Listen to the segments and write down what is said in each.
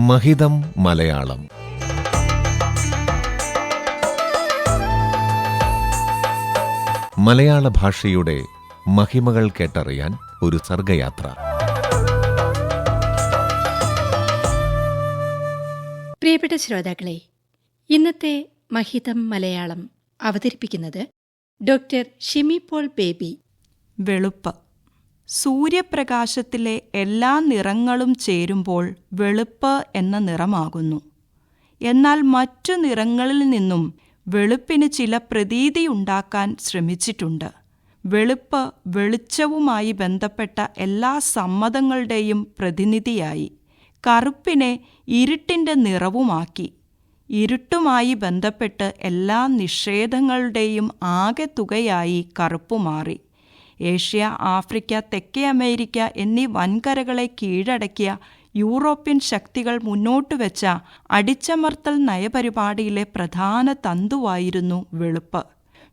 മഹിതം മലയാളം. മലയാള ഭാഷയുടെ മഹിമകൾ കേട്ടറിയാൻ ഒരു സർഗയാത്ര. പ്രിയപ്പെട്ട ശ്രോതാക്കളെ ഇന്നത്തെ മഹിതം മലയാളം അവതരിപ്പിക്കുന്നത് ഡോക്ടർ ഷിമി പോൾ ബേബി. വെളുപ്പ്. സൂര്യപ്രകാശത്തിലെ എല്ലാ നിറങ്ങളും ചേരുമ്പോൾ വെളുപ്പ് എന്ന നിറമാകുന്നു. എന്നാൽ മറ്റു നിറങ്ങളിൽ നിന്നും വെളുപ്പിന് ചില പ്രതീതിയുണ്ടാക്കാൻ ശ്രമിച്ചിട്ടുണ്ട്. വെളുപ്പ് വെളിച്ചവുമായി ബന്ധപ്പെട്ട എല്ലാ സമ്മതങ്ങളുടെയും പ്രതിനിധിയായി. കറുപ്പിനെ ഇരുട്ടിന്റെ നിറവുമാക്കി. ഇരുട്ടുമായി ബന്ധപ്പെട്ട് എല്ലാ നിഷേധങ്ങളുടെയും ആകെത്തുകയായി കറുപ്പ് മാറി ഏഷ്യ ആഫ്രിക്ക തെക്കേ അമേരിക്ക എന്നീ വൻകരകളെ കീഴടക്കിയ യൂറോപ്യൻ ശക്തികൾ മുന്നോട്ട് വെച്ച അടിച്ചമർത്തൽ നയപരിപാടിയിലെ പ്രധാന തന്തുവായിരുന്നു വെളുപ്പ്.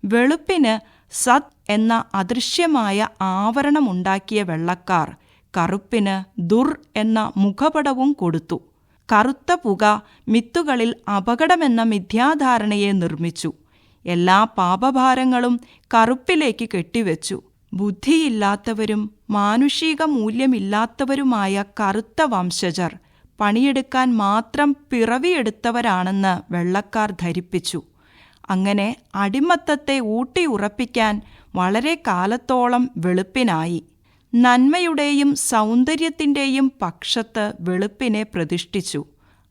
വെളുപ്പിന് സത് എന്ന അദൃശ്യമായ ആവരണമുണ്ടാക്കിയ വെള്ളക്കാർ കറുപ്പിന് ദുർ എന്ന മുഖപടവും കൊടുത്തു. കറുത്ത പുക മിത്തുകളിൽ അപകടമെന്ന മിഥ്യാധാരണയെ നിർമ്മിച്ചു. എല്ലാ പാപഭാരങ്ങളും കറുപ്പിലേക്ക് കെട്ടിവെച്ചു. ബുദ്ധിയില്ലാത്തവരും മാനുഷിക മൂല്യമില്ലാത്തവരുമായ കറുത്ത വംശജർ പണിയെടുക്കാൻ മാത്രം പിറവിയെടുത്തവരാണെന്ന് വെള്ളക്കാർ ധരിപ്പിച്ചു. അങ്ങനെ അടിമത്തത്തെ ഊട്ടിയുറപ്പിക്കാൻ വളരെ കാലത്തോളം വെളുപ്പിനായി. നന്മയുടെയും സൗന്ദര്യത്തിന്റെയും പക്ഷത്ത് വെളുപ്പിനെ പ്രതിഷ്ഠിച്ചു.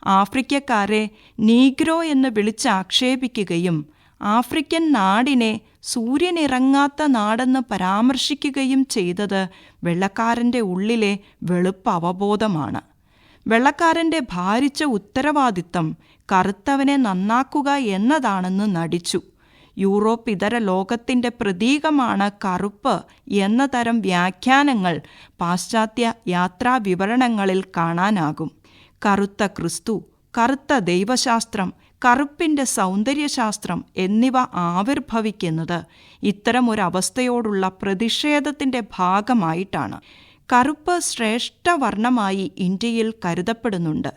ആഫ്രിക്കക്കാരെ നീഗ്രോ എന്ന് വിളിച്ചാക്ഷേപിക്കുകയും ആഫ്രിക്കൻ നാടിനെ സൂര്യനിറങ്ങാത്ത നാടെന്ന് പരാമർശിക്കുകയും ചെയ്തത് വെള്ളക്കാരന്റെ ഉള്ളിലെ വെളുപ്പ് അവബോധമാണ് വെള്ളക്കാരന്റെ ഭാരിച്ച ഉത്തരവാദിത്തം കറുത്തവനെ നന്നാക്കുക എന്നതാണെന്ന് നടിച്ചു. യൂറോപ്പ് ഇതര ലോകത്തിന്റെ പ്രതീകമാണ് കറുപ്പ് എന്ന തരം വ്യാഖ്യാനങ്ങൾ പാശ്ചാത്യ യാത്രാവിവരണങ്ങളിൽ കാണാനാകും. കറുത്ത ക്രിസ്തു കറുത്ത ദൈവശാസ്ത്രം കറുപ്പിന്റെ സൗന്ദര്യശാസ്ത്രം എന്നിവ ആവിർഭവിക്കുന്നത് ഇത്തരമൊരവസ്ഥയോടുള്ള പ്രതിഷേധത്തിന്റെ ഭാഗമായിട്ടാണ്. കറുപ്പ് ശ്രേഷ്ഠവർണമായി ഇന്ത്യയിൽ കരുതപ്പെടുന്നുണ്ട്.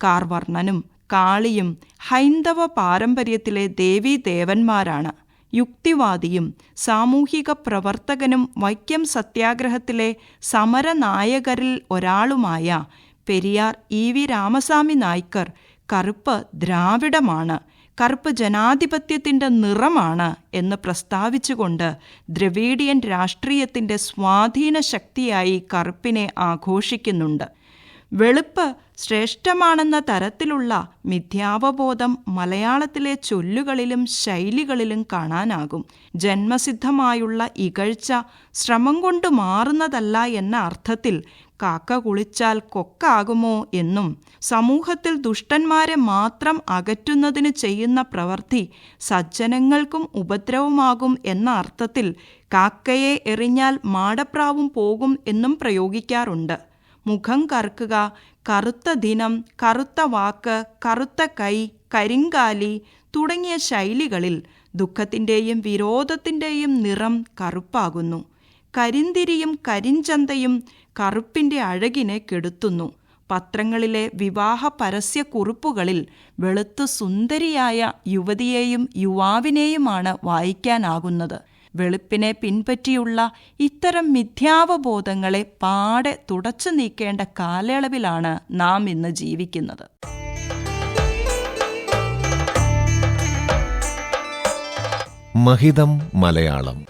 കാർവർണനും കാളിയും ഹൈന്ദവ പാരമ്പര്യത്തിലെ ദേവീദേവന്മാരാണ്. യുക്തിവാദിയും സാമൂഹിക പ്രവർത്തകനും വൈക്കം സത്യാഗ്രഹത്തിലെ സമരനായകരിൽ ഒരാളുമായ പെരിയാർ ഇ വി രാമസ്വാമി നായ്ക്കർ കറുപ്പ് ദ്രാവിഡമാണ്. കറുപ്പ് ജനാധിപത്യത്തിന്റെ നിറമാണ് എന്ന് പ്രസ്താവിച്ചുകൊണ്ട് ദ്രവീഡിയൻ രാഷ്ട്രീയത്തിന്റെ സ്വാധീന ശക്തിയായി കറുപ്പിനെ ആഘോഷിക്കുന്നുണ്ട്. വെളുപ്പ് ശ്രേഷ്ഠമാണെന്ന തരത്തിലുള്ള മിഥ്യാവബോധം മലയാളത്തിലെ ചൊല്ലുകളിലും ശൈലികളിലും കാണാനാകും. ജന്മസിദ്ധമായുള്ള ഇകഴ്ച ശ്രമം കൊണ്ട് മാറുന്നതല്ല എന്ന അർത്ഥത്തിൽ കാക്ക കുളിച്ചാൽ കൊക്കാകുമോ എന്നും സമൂഹത്തിൽ ദുഷ്ടന്മാരെ മാത്രം അകറ്റുന്നതിന് ചെയ്യുന്ന പ്രവൃത്തി സജ്ജനങ്ങൾക്കും ഉപദ്രവമാകും എന്ന അർത്ഥത്തിൽ കാക്കയെ എറിഞ്ഞാൽ മാടപ്രാവും പോകും എന്നും പ്രയോഗിക്കാറുണ്ട്. മുഖം കറുക്കുക കറുത്ത ദിനം കറുത്ത വാക്ക് കറുത്ത കൈ കരിങ്കാലി തുടങ്ങിയ ശൈലികളിൽ ദുഃഖത്തിന്റെയും വിരോധത്തിന്റെയും നിറം കറുപ്പാകുന്നു. കരിന്തിരിയും കരിഞ്ചന്തയും കറുപ്പിന്റെ അഴകിനെ കെടുത്തുന്നു. പത്രങ്ങളിലെ വിവാഹ പരസ്യക്കുറിപ്പുകളിൽ വെളുത്തു സുന്ദരിയായ യുവതിയെയും യുവാവിനെയുമാണ് വായിക്കാനാകുന്നത്. വെളുപ്പിനെ പിൻപറ്റിയുള്ള ഇത്തരം മിഥ്യാവബോധങ്ങളെ പാടെ തുടച്ചു നീക്കേണ്ട കാലയളവിലാണ് നാം ഇന്ന് ജീവിക്കുന്നത്. മഹിതം മലയാളം